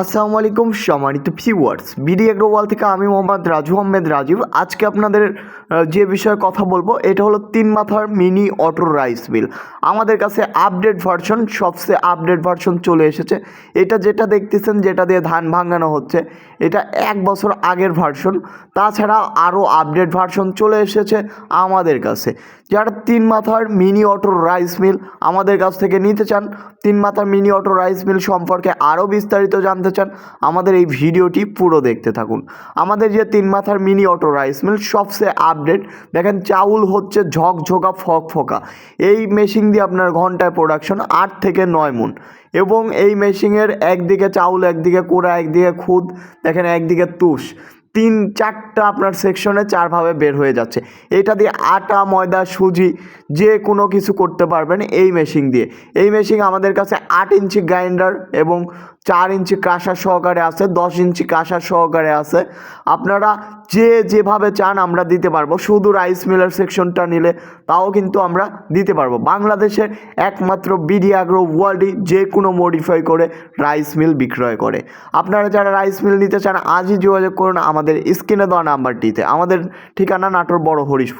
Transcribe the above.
আসসালামু আলাইকুম সম্মানিত ভিউয়ার্স বিডি অ্যাগ্রোওয়াল থেকে আমি মোহাম্মদ রাজু আহমেদ রাজীব। আজকে আপনাদের যে বিষয়ে কথা বলব, এটা হলো তিন মাথার মিনি অটো রাইস মিল আমাদের কাছে আপডেট ভার্সন সবচেয়ে আপডেট ভার্সন চলে এসেছে। এটা যেটা দেখতেছেন, যেটা দিয়ে ধান ভাঙানো হচ্ছে, এটা এক বছর আগের ভার্সন তাছাড়া আরও আপডেট ভার্সন চলে এসেছে আমাদের কাছে। যারা তিন মাথার মিনি অটো রাইস মিল আমাদের কাছ থেকে নিতে চান, তিন মাথার মিনি অটো রাইস মিল সম্পর্কে আরও বিস্তারিত জানতে চান, আমাদের এই ভিডিওটি পুরো দেখতে থাকুন। আমাদের যে তিন মাথার মিনি অটো রাইস মিল, সবচেয়ে আপডেট দেখেন চাউল হচ্ছে ঝকঝকা ফক ফকা এই মেশিন দিয়ে আপনার ঘন্টায় প্রোডাকশন আট থেকে নয় মুন। এবং এই মেশিনের একদিকে চাউল, একদিকে কোড়া, একদিকে খুদ, দেখেন একদিকে তুষ। তিন চারটা আপনার সেকশনে চারভাবে বের হয়ে যাচ্ছে। এটা দিয়ে আটা, ময়দা, সুজি যে কোনো কিছু করতে পারবেন এই মেশিন দিয়ে। এই মেশিন আমাদের কাছে আট ইঞ্চি গ্রাইন্ডার এবং চার ইঞ্চি কাঁসার সহকারে আছে, দশ ইঞ্চি কাঁসার সহকারে আছে। আপনারা যে যেভাবে চান আমরা দিতে পারব। শুধু রাইস মিলের সেকশনটা নিলে তাও কিন্তু আমরা দিতে পারব। বাংলাদেশের একমাত্র বিডি আগ্রো ওয়ার্ল্ডই যে কোনো মডিফাই করে রাইস মিল বিক্রয় করে। আপনারা যারা রাইস মিল নিতে চান, আজই যোগাযোগ করুন আমাদের স্ক্রিনে দেওয়া নাম্বারটিতে আমাদের ঠিকানা নাটোর বড় হরিশপুর।